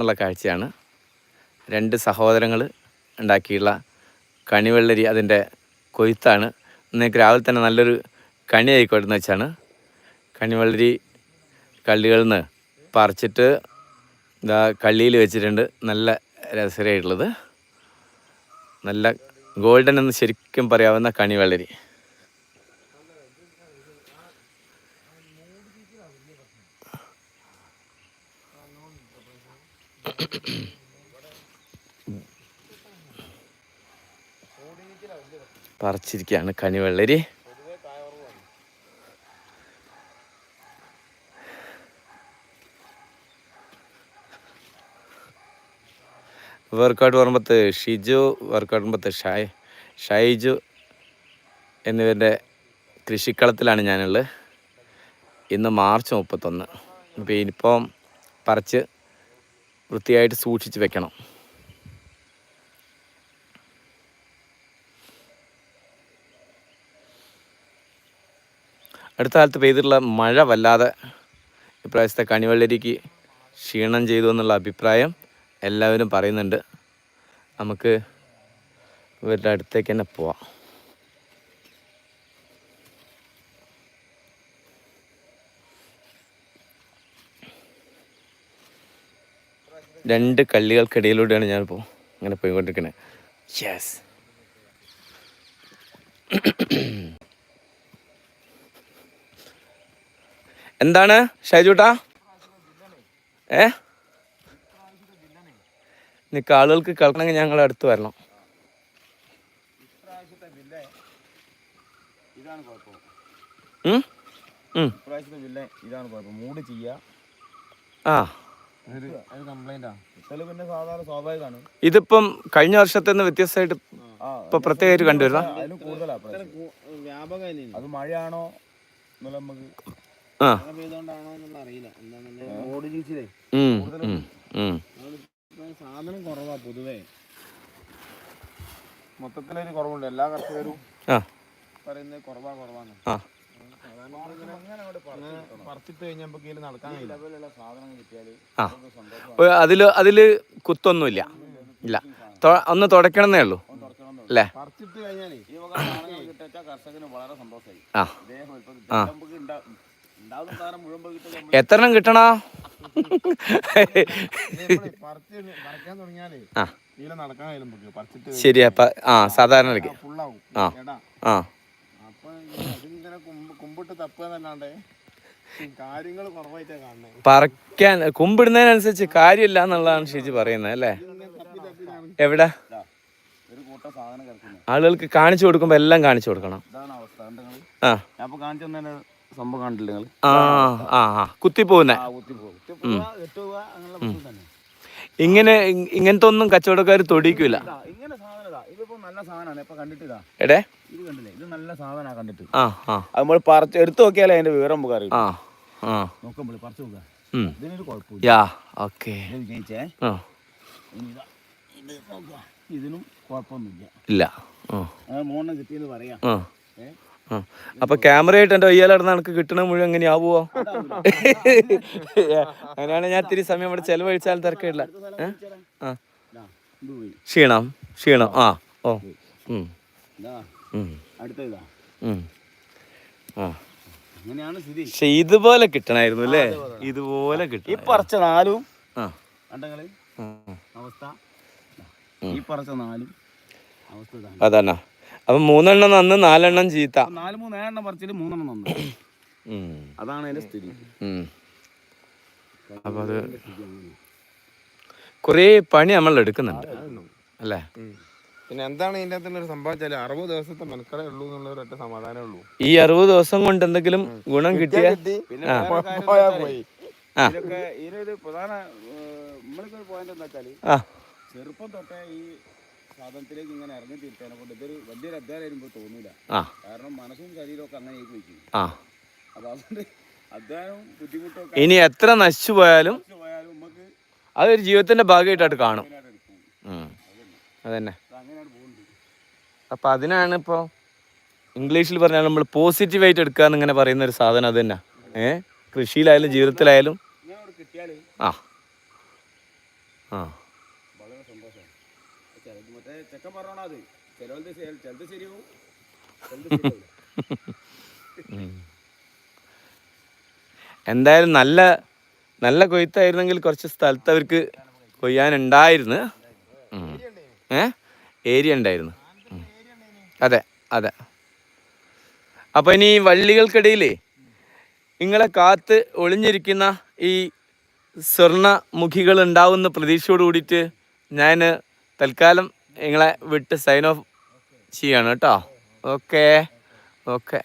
എന്നുള്ള കാഴ്ചയാണ്. രണ്ട് സഹോദരങ്ങൾ ഉണ്ടാക്കിയുള്ള കണിവെള്ളരി അതിന്റെ കൊയ്ത്താണ്. ഇന്നേക്ക് രാവിലെ തന്നെ നല്ലൊരു കണി ആയിക്കോട്ടെ എന്ന് വെച്ചാണ്. കണിവെള്ളരി കള്ളികളിൽ നിന്ന് പറിച്ചിട്ട് ഇതാ കള്ളിയിൽ വെച്ചിട്ടുണ്ട്. നല്ല രസകരമായിട്ടുള്ളത്. നല്ല ഗോൾഡൻ എന്ന് ശരിക്കും പറയാവുന്ന കണിവെള്ളരി. പറിച്ചിരിക്കുകയാണ് കനിവെള്ളരി. വർക്കൗട്ട് പറമ്പത്ത് ഷിജു വർക്കൗട്ട് പറമ്പത്ത് ഷായ് ഷൈജു എന്നിവരുടെ കൃഷിക്കളത്തിലാണ് ഞാനുള്ളത്. ഇന്ന് മാർച്ച് മുപ്പത്തൊന്ന്. അപ്പോൾ ഇനിയിപ്പം പറിച്ച് വൃത്തിയായിട്ട് സൂക്ഷിച്ച് വെക്കണം. അടുത്ത കാലത്ത് പെയ്തിട്ടുള്ള മഴ വല്ലാതെ ഇപ്രാവശ്യത്തെ കണിവെള്ളരിക്ക് ക്ഷീണം ചെയ്തു എന്നുള്ള അഭിപ്രായം എല്ലാവരും പറയുന്നുണ്ട്. നമുക്ക് ഇവരുടെ അടുത്തേക്ക് തന്നെ പോവാം. രണ്ട് കള്ളികൾക്കിടയിലൂടെയാണ് ഞാനിപ്പോൾ ഇങ്ങനെ പോയിക്കൊണ്ടിരിക്കുന്നത് യെസ് എന്താണ് ഷൈജൂട്ടാ? ഏ? നിനക്ക് ആളുകൾക്ക് കളണമെങ്കിൽ ഞങ്ങൾ അടുത്ത് വരണം. ആ. പിന്നെ സാധാരണ സ്വാഭാവികമാണ്. ഇതിപ്പം കഴിഞ്ഞ വർഷത്തെ നിന്ന് വ്യത്യസ്തമായിട്ട് ഇപ്പൊ പ്രത്യേകമായിട്ട് കണ്ടുവരുന്ന അതിലും കൂടുതലാ അത് മഴയാണോ എന്നുള്ള നമുക്ക് ആ. പെയ്തോണ്ടാണോ എന്നുള്ള അറിയില്ല. എന്താണെന്നുള്ള മൂട് ചീച്ചിലേ. ഉം, ഉം, ഉം. സാധനം കുറവാ പൊതുവേ. മൊത്തത്തിലൊരു കുറവുണ്ട്. എല്ലാ കർഷകരും ആ. പറയുന്നത് കുറവാ കുറവാണ് ആ. ആ. അതിൽ അതിൽ കുത്തൊന്നുമില്ല. ഇല്ല. ഒന്ന് തുടക്കണമെന്നേ ഉള്ളൂ. അല്ലേ? ആ കഴിഞ്ഞാലേ. ഈ വക സാധനങ്ങൾ കിട്ടാ കർഷകന് വളരെ സന്തോഷമായി. ആ. ഇപ്പൊ ആ. കിട്ടും തപ്പുക എന്നല്ലാണ്ട് കാര്യങ്ങൾ കുറവായിട്ടാ കാണുന്നത് പറിക്കാൻ കുമ്പിടുന്നതിനനുസരിച്ച് കാര്യമില്ല എന്നുള്ളതാണ് ഷിജി പറയുന്നത് അല്ലേ? എവിടെ? ഒരു കൂട്ടം സാധനം കിടക്കുന്നത് ആളുകൾക്ക് കാണിച്ചു കൊടുക്കുമ്പോ എല്ലാം കാണിച്ചു കൊടുക്കണം. ഇതാണ് അവസ്ഥ കണ്ടോ ആ. സംഭവം കണ്ടില്ല നിങ്ങൾ ആ ആ ആ കുത്തിപ്പോകുന്നേ. ഇങ്ങനെ ഇങ്ങനത്തെ ഒന്നും കച്ചവടക്കാർ തൊടിക്കൂല ഇങ്ങനെ സാധനം ഇതാ നല്ല സാധനമാണ് ഇപ്പൊ കണ്ടിട്ട് ഇതാ. എടേ ഇത് കണ്ടില്ലേ? ഇത് നല്ല സാധനമാണ് കണ്ടിട്ട്. ആ ആ. അത് നമ്മൾ പറിച്ച് എടുത്തു നോക്കിയാലേ അതിന്റെ വിവരം നമുക്ക് അറിയും. ആ ആ. പറിച്ചു നോക്കാം. ഇതിനൊരു കുഴപ്പമില്ല. Yeah okay. ഇത് വിജയിച്ചേ ആ. ഇനി ഇതാ ഇത് നോക്കുക ഇതിനും കുഴപ്പമൊന്നുമില്ല. ഇല്ല. ആ. അത് മോണ്ണം കിട്ടിയെന്ന് പറയാം. ആ. ഏ? ആ. അപ്പൊ ക്യാമറയായിട്ട് എന്റെ ഒയ്യാലടന്ന് എനിക്ക് കിട്ടണ മുഴുവൻ എങ്ങനെയാവുമോ അങ്ങനെയാണ് ഞാൻ ഇത്തിരി സമയം ഇവിടെ ചെലവഴിച്ചാൽ തിരക്കില്ല ക്ഷീണം ക്ഷീണം. ആ ഓ. ഉം, അടുത്ത ഇതാ. ആ. അങ്ങനെയാണ് സ്ഥിതി. പക്ഷെ ഇതുപോലെ കിട്ടണായിരുന്നു അല്ലേ? ഇതുപോലെ ഈ പറച്ച നാലും കണ്ടങ്ങൾ? അവസ്ഥ? ഈ പറിച്ച നാലും അവസ്ഥ അതാണ്? അപ്പൊ മൂന്നെണ്ണം നന്ന് നാലെണ്ണം ചീത്ത. നാല് മൂന്ന് ഏഴെണ്ണം പറിച്ചിട്ട് മൂന്നെണ്ണം നന്നു. അതാണ് അതിന്റെ സ്ഥിതി. അപ്പൊ അത് കുറേ പണി നമ്മൾ എടുക്കുന്നുണ്ട് അല്ലേ പിന്നെ എന്താണ് ഇതിന്റെ അകത്ത് ഒരു സംഭവം വെച്ചാൽ അറുപത് ദിവസത്തെ മെനക്കടേ ഉള്ളൂ എന്നുള്ള ഒരൊറ്റ സമാധാനമേ ഉള്ളൂ. ഈ അറുപത് ദിവസം കൊണ്ട് എന്തെങ്കിലും ഗുണം കിട്ടിയ പിന്നെ. ഇതിലൊക്കെ പ്രധാന പോയിന്റ് എന്താ ചെറുപ്പം തൊട്ടേ ഈ സാധനത്തിലേക്ക് ഇങ്ങനെ ഇറങ്ങി തിരിച്ചതിനെ കൊണ്ട് ഇതൊരു വലിയൊരു അധ്യായം വരുമ്പോൾ തോന്നില്ല കാരണം മനസ്സും ശരീരവും ഒക്കെ അങ്ങനെ വയ്ക്കും ആ. അപ്പൊ അതുകൊണ്ട് അധ്വാനവും ബുദ്ധിമുട്ടും ഇനി എത്ര നശിച്ചു പോയാലും നമുക്ക് അതൊരു ജീവിതത്തിന്റെ ഭാഗമായിട്ടായിട്ട് കാണും. അതന്നെ. അപ്പൊ അതിനാണ് ഇപ്പൊ ഇംഗ്ലീഷിൽ പറഞ്ഞാൽ നമ്മൾ പോസിറ്റീവ് ആയിട്ട് എടുക്കുക എന്നിങ്ങനെ പറയുന്ന ഒരു സാധനം അത് തന്നെ ഏ? കൃഷിയിലായാലും ജീവിതത്തിലായാലും. ആ. ആ. എന്തായാലും നല്ല നല്ല കൊയ്ത്തായിരുന്നെങ്കിൽ കുറച്ച് സ്ഥലത്ത് അവർക്ക് കൊയ്യാനുണ്ടായിരുന്നു. ഏരിയ ഉണ്ടായിരുന്നു. അതെ അതെ. അപ്പോൾ ഇനി വള്ളികൾക്കിടയിൽ നിങ്ങളെ കാത്ത് ഒളിഞ്ഞിരിക്കുന്ന ഈ സ്വർണ മുഖികൾ ഉണ്ടാവുന്ന പ്രതീക്ഷയോട് കൂടിയിട്ട് ഞാൻ തൽക്കാലം നിങ്ങളെ വിട്ട് സൈൻ ഓഫ് ചെയ്യാണ് കേട്ടോ. Okay okay